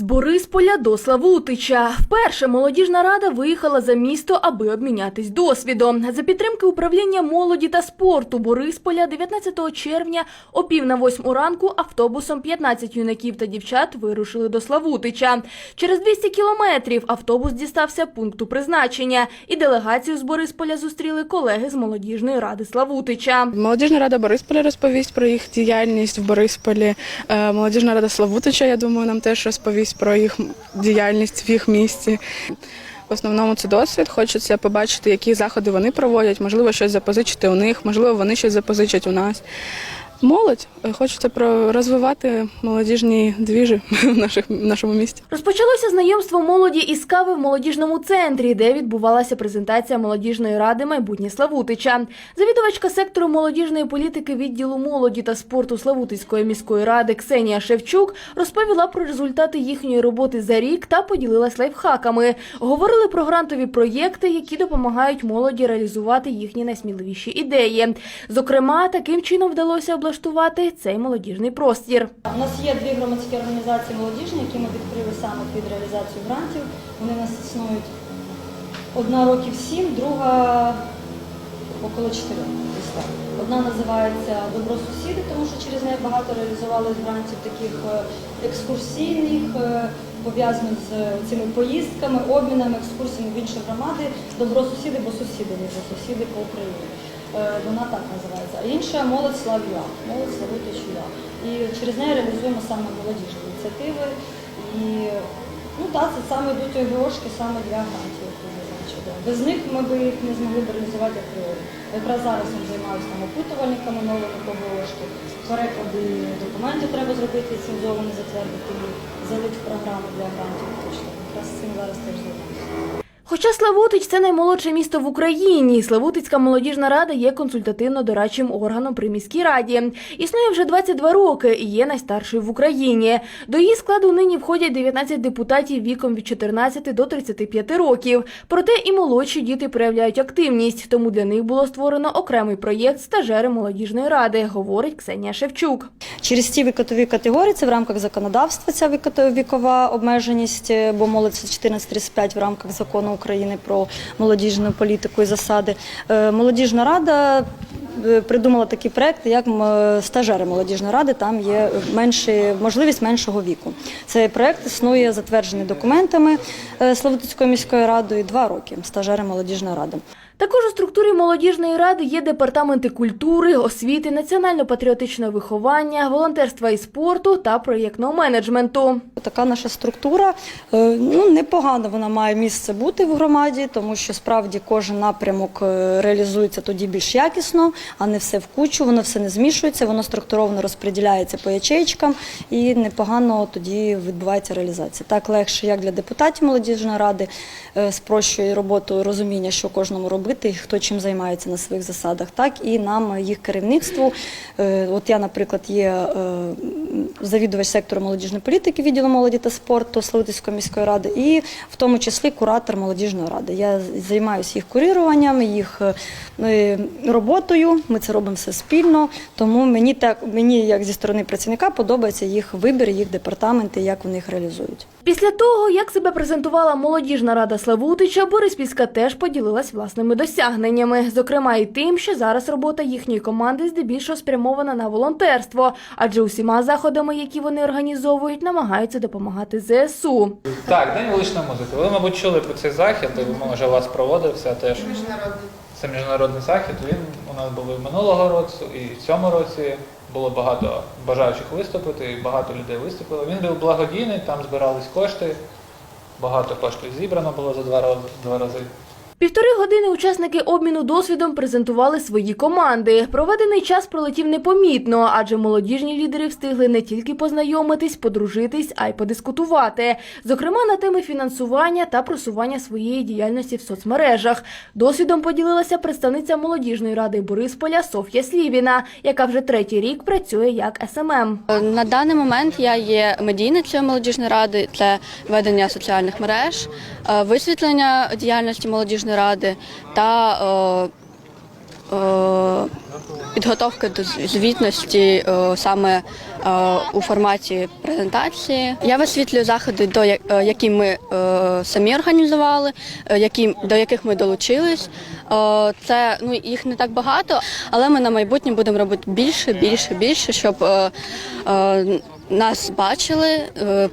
З Борисполя до Славутича. Вперше молодіжна рада виїхала за місто, аби обмінятись досвідом. За підтримки управління молоді та спорту Борисполя 19 червня о пів на восьму ранку автобусом 15 юнаків та дівчат вирушили до Славутича. Через 200 кілометрів автобус дістався пункту призначення, і делегацію з Борисполя зустріли колеги з молодіжної ради Славутича. Молодіжна рада Борисполя розповість про їх діяльність в Борисполі. Е, Молодіжна рада Славутича, я думаю, нам теж розповість про їх діяльність в їх місті. В основному це досвід. Хочеться побачити, які заходи вони проводять, можливо, щось запозичити у них, можливо, вони щось запозичать у нас. Молодь Е, хочеться про розвивати молодіжні двіжі в наших в нашому місті. Розпочалося знайомство молоді із кави в молодіжному центрі, де відбувалася презентація молодіжної ради майбутнє Славутича. Завідувачка сектору молодіжної політики відділу молоді та спорту Славутицької міської ради Ксенія Шевчук розповіла про результати їхньої роботи за рік та поділилась лайфхаками. Говорили про грантові проєкти, які допомагають молоді реалізувати їхні найсміливіші ідеї. Зокрема, таким чином вдалося облаштувати цей молодіжний простір. У нас є дві громадські організації молодіжні, які ми відкрили саме під реалізацію грантів. Вони нас існують одна років сім, друга около чотирьох. Одна називається Добро сусіди, тому що через неї багато реалізували грантів таких е, екскурсійних, е, пов'язаних з цими поїздками, обмінами, екскурсіями в інші громади. Добро сусіди, бо сусіди, бо сусіди по Україні. Е, Вона так називається. А інша молодь Слав'я, молодь Славути Чуя. І через неї реалізуємо саме молодіжні ініціативи. І ну так, це саме йдуть ОГОшки саме для грантів, як ви зазначили. Без них ми б їх не змогли б реалізувати апріорі. Якраз зараз я займаюся опитувальниками новими по Переклади документів треба зробити, ліцензовані, затвердити і залити в програму для грантів. Якраз цим зараз теж займаюся. Хоча Славутич це наймолодше місто в Україні, Славутицька молодіжна рада є консультативно-дорадчим органом при міській раді. Існує вже 22 роки і є найстаршою в Україні. До її складу нині входять 19 депутатів віком від 14 до 35 років. Проте і молодші діти проявляють активність, тому для них було створено окремий проєкт стажери молодіжної ради, говорить Ксенія Шевчук. Через ті вікові категорії це в рамках законодавства ця віко- вікова обмеженість, е, бо молодь це 14-35 в рамках закону України про молодіжну політику і засади. Е, Молодіжна рада придумала такі проекти, як м, стажери молодіжної ради. Там є менші можливість меншого віку. Цей проект існує затверджений документами е, Славутицькою міською радою два роки. Стажери молодіжної ради. Також у структурі молодіжної ради є департаменти культури, освіти, національно-патріотичного виховання, волонтерства і спорту та проєктного менеджменту. Така наша структура е, ну непогано вона має місце бути в громаді, тому що справді кожен напрямок е, реалізується тоді більш якісно, а не все в кучу. Воно все не змішується, воно структуровано розподіляється по ячейкам і непогано тоді відбувається реалізація. Так легше, як для депутатів молодіжної ради, е, спрощує роботу розуміння, що кожному робити, і хто чим займається на своїх засадах, так і нам, їх керівництву. Е, От я, наприклад, є е, завідувач сектору молодіжної політики відділу молоді та спорту Славутицької міської ради, і в тому числі куратор молодіжної ради. Я займаюся їх курируванням, їх е, роботою. Ми це робимо все спільно. Тому мені так мені, як зі сторони працівника, подобається їх вибір, їх департаменти, як вони їх реалізують. Після того, як себе презентувала молодіжна рада Славутича, Бориспільська теж поділилась власними досягненнями, зокрема і тим, що зараз робота їхньої команди здебільшого спрямована на волонтерство, адже усіма заходами, які вони організовують, намагаються допомагати ЗСУ. Так, День вуличної музики. Ви, мабуть, чули про цей захід, може, у вас проводився теж. Міжнародний. Це міжнародний захід. Він у нас був і минулого року, і в цьому році було багато бажаючих виступити, і багато людей виступило. Він був благодійний, там збирались кошти. Багато коштів зібрано було за два рази. Півтори години учасники обміну досвідом презентували свої команди. Проведений час пролетів непомітно, адже молодіжні лідери встигли не тільки познайомитись, подружитись, а й подискутувати. Зокрема, на теми фінансування та просування своєї діяльності в соцмережах. Досвідом поділилася представниця молодіжної ради Борисполя Соф'я Слівіна, яка вже третій рік працює як СММ. На даний момент я є медійницею молодіжної ради для ведення соціальних мереж, е, висвітлення діяльності молодіжної ради та е, е, підготовки до звітності е, саме е, у форматі презентації. Я висвітлюю заходи, до е, які ми самі організували, які, до яких ми долучились. Це ну їх не так багато, але ми на майбутнє будемо робити більше, більше, більше, щоб нас бачили,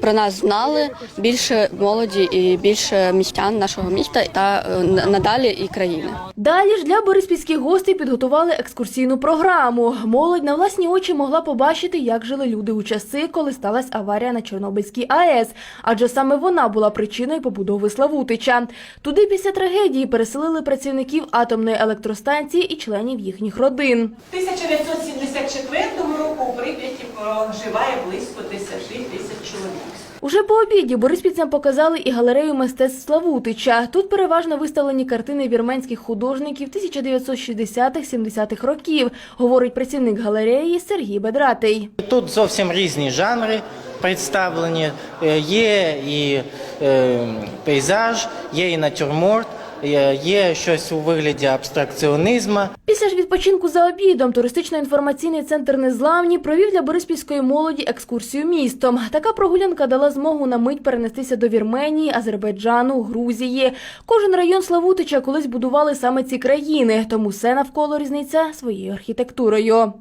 про нас знали більше молоді і більше містян нашого міста та надалі і країни. Далі ж для бориспільських гостей підготували екскурсійну програму. Молодь на власні очі могла побачити, як жили люди у часи, коли сталася аварія на Чорнобильській АЕС, адже саме вона була причиною побудови Славутича. Туди після трагедії переселили працівників атомної електростанції і членів їхніх родин. В 1974 року у Прип'яті проживає близько 10 тисяч чоловік. Уже по обіді бориспільцям показали і галерею мистецтв Славутича. Тут переважно виставлені картини вірменських художників 1960-70-х років, говорить працівник галереї Сергій Бедратий. Тут зовсім різні жанри представлені. Е, Є і е, пейзаж, є і натюрморт, є- є щось у вигляді абстракціонізму. Після ж відпочинку за обідом туристично-інформаційний центр Незламні провів для бориспільської молоді екскурсію містом. Така прогулянка дала змогу на мить перенестися до Вірменії, Азербайджану, Грузії. Кожен район Славутича колись будували саме ці країни, тому все навколо різниця своєю архітектурою.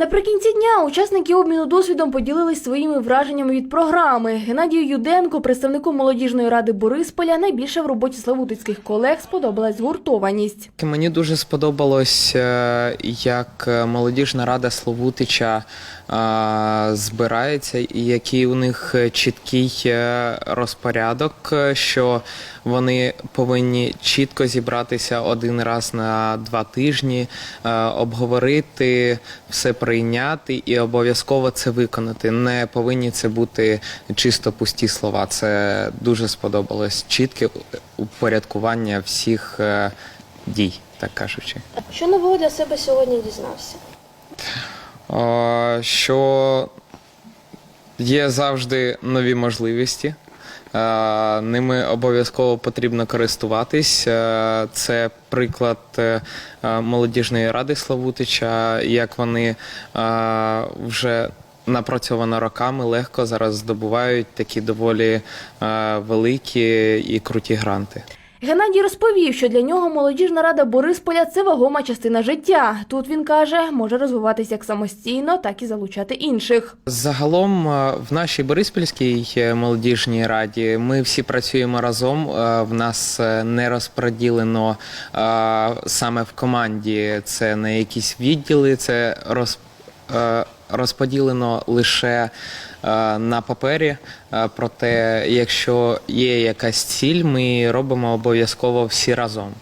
Наприкінці дня учасники обміну досвідом поділились своїми враженнями від програми. Геннадію Юденко, представнику молодіжної ради Борисполя, найбільше в роботі славутицьких колег сподобалась згуртованість. Мені дуже сподобалось, е, як е, молодіжна рада Словутича е, збирається, і який у них чіткий розпорядок, що вони повинні чітко зібратися один раз на два тижні, обговорити, все прийняти і обов'язково це виконати. Не повинні це бути чисто пусті слова. Це дуже сподобалось. Чітке упорядкування всіх е, дій, так кажучи. Що нового для себе сьогодні дізнався? Е, Що є завжди нові можливості. Е, Ними обов'язково потрібно користуватись. Е, Це приклад е, молодіжної ради Славутича, як вони вже напрацьовано роками легко зараз здобувають такі доволі великі і круті гранти. Геннадій розповів, що для нього молодіжна рада Борисполя це вагома частина життя. Тут він каже, може розвиватися як самостійно, так і залучати інших. Загалом е, в нашій Бориспільській е, молодіжній раді ми всі працюємо разом. Е, В нас не розподілено саме в команді це на якісь відділи, це роз, розподілено лише е, на папері. Е, Проте, якщо є якась ціль, ми робимо обов'язково всі разом.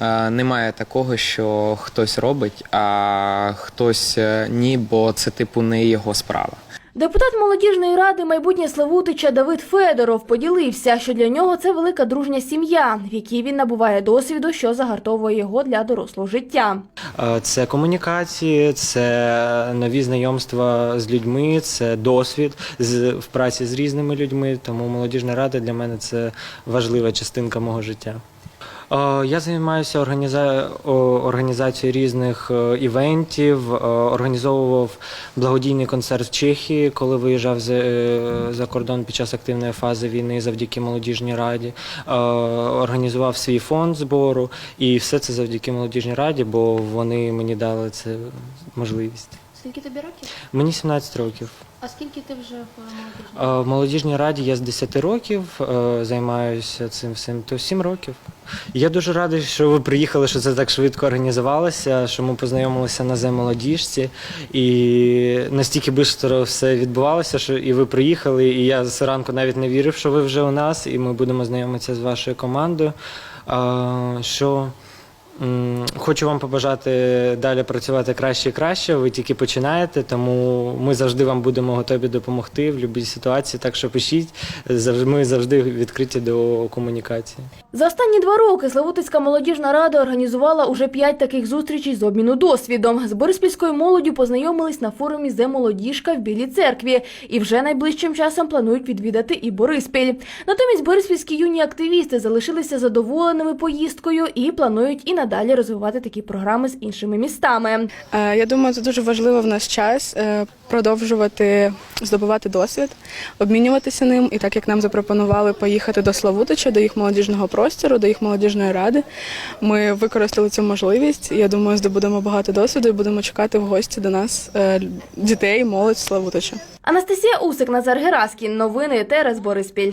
Е, Немає такого, що хтось робить, а хтось ні, бо це типу не його справа. Депутат молодіжної ради майбутнє Славутича Давид Федоров поділився, що для нього це велика дружня сім'я, в якій він набуває досвіду, що загартовує його для дорослого життя. Е, Це комунікації, це нові знайомства з людьми, це досвід в праці з різними людьми. Тому молодіжна рада для мене це важлива частинка мого життя. Е, Я займаюся організа... організацією різних е, івентів, е, організовував благодійний концерт в Чехії, коли виїжджав за, кордон під час активної фази війни завдяки молодіжній раді. Організував свій фонд збору, і все це завдяки молодіжній раді, бо вони мені дали це можливість. Скільки тобі років? Мені 17 років. А скільки ти вже в молодіжній? Е, В молодіжній раді я з 10 років е, займаюся цим всім, то 7 років. Я дуже радий, що ви приїхали, що це так швидко організувалося, що ми познайомилися на земолодіжці. І настільки швидко все відбувалося, що і ви приїхали, і я зранку навіть не вірив, що ви вже у нас, і ми будемо знайомитися з вашою командою. Е, Що Хочу вам побажати далі працювати краще і краще. Ви тільки починаєте, тому ми завжди вам будемо готові допомогти в будь-якій ситуації. Так що пишіть, ми завжди відкриті до комунікації. За останні два роки Славутицька молодіжна рада організувала уже п'ять таких зустрічей з обміну досвідом. З бориспільською молоддю познайомились на форумі «Зе молодіжка» в Білій церкві і вже найближчим часом планують відвідати і Бориспіль. Натомість бориспільські юні активісти залишилися задоволеними поїздкою і планують і надалі розвивати такі програми з іншими містами. Е, Я думаю, це дуже важливо в наш час е, продовжувати здобувати досвід, обмінюватися ним. І так як нам запропонували поїхати до Славутича, до їх молодіжного простору, до їх молодіжної ради, ми використали цю можливість. Я думаю, здобудемо багато досвіду і будемо чекати в гості до нас е, дітей, молодь Славутича. Анастасія Усик, Назар Гераскін. Новини ТРС Бориспіль.